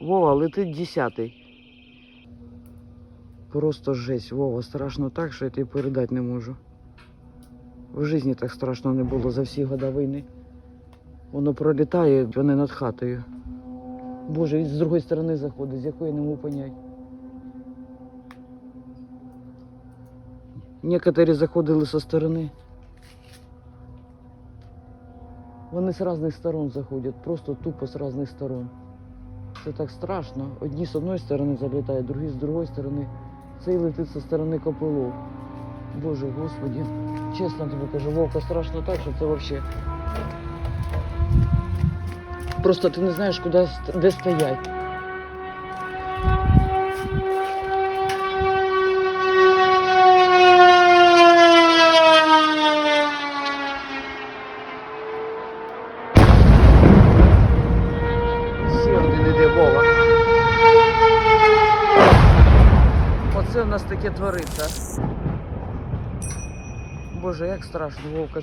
Вова, летить десятий. Просто жесть, Вова, страшно так, що я тобі передати не можу. В житті так страшно не було за всі года війни. Воно пролітає, вони над хатою. Боже, він з другої сторони заходить, з якої не можу поняти. Некоторі заходили со сторони. Вони з різних сторон заходять, просто тупо з різних сторон. Це так страшно. Одні з одної сторони залітають, другі з другої сторони. Цей летить зі сторони копило. Боже, Господи, чесно тобі кажу, вовка страшно так, що це взагалі. Просто ти не знаєш, куди де стоять. Оце у нас таке твориться. Боже, як страшно, Вовка.